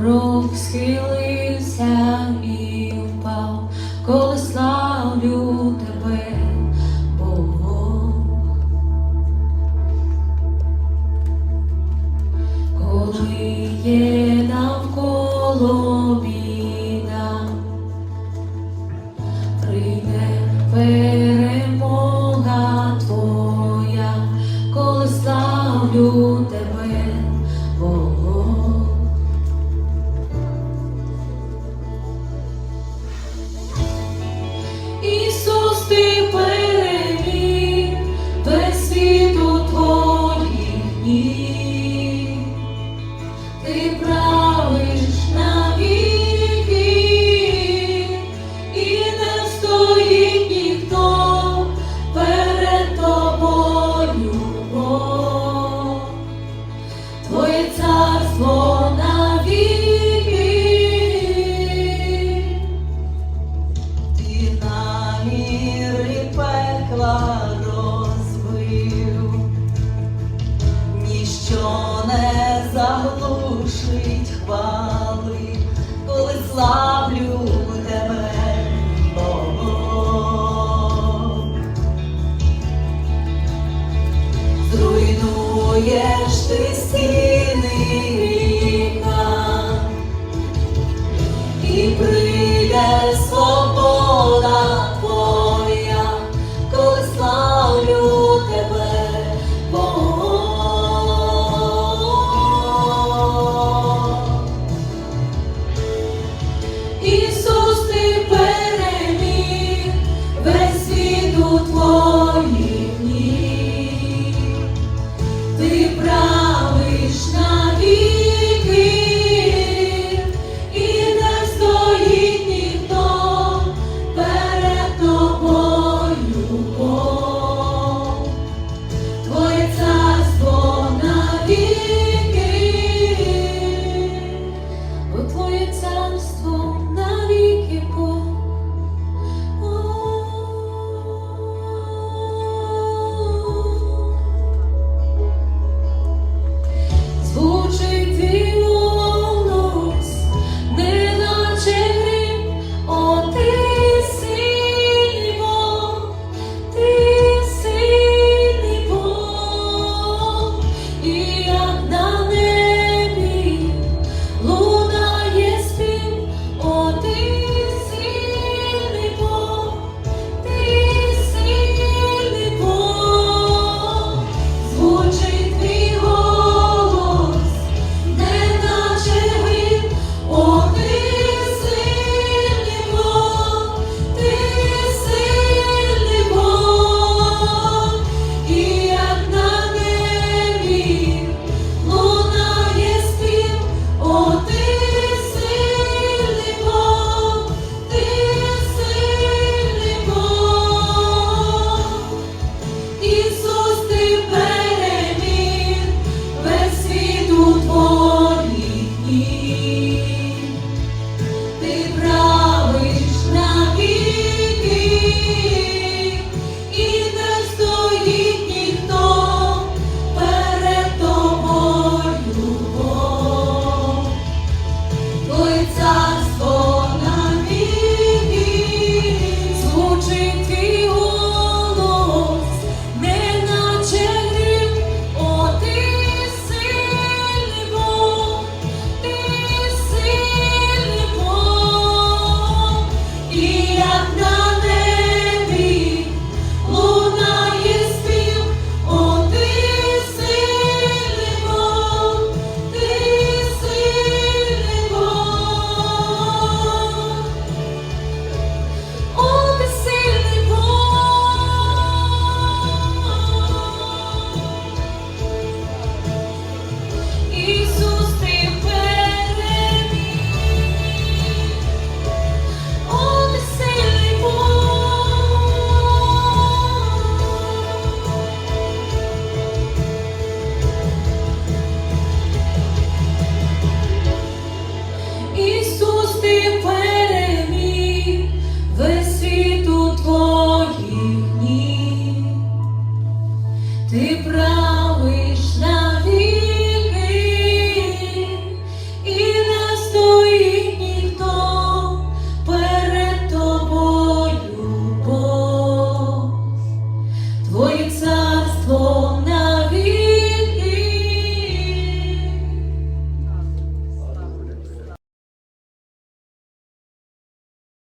обрук схилився і впав, коли славлю тебе, Бог. коли є навколо біда, прийде. need. душить хвали, коли славлю тебе, Бог. Зруйнуєш ти стіни.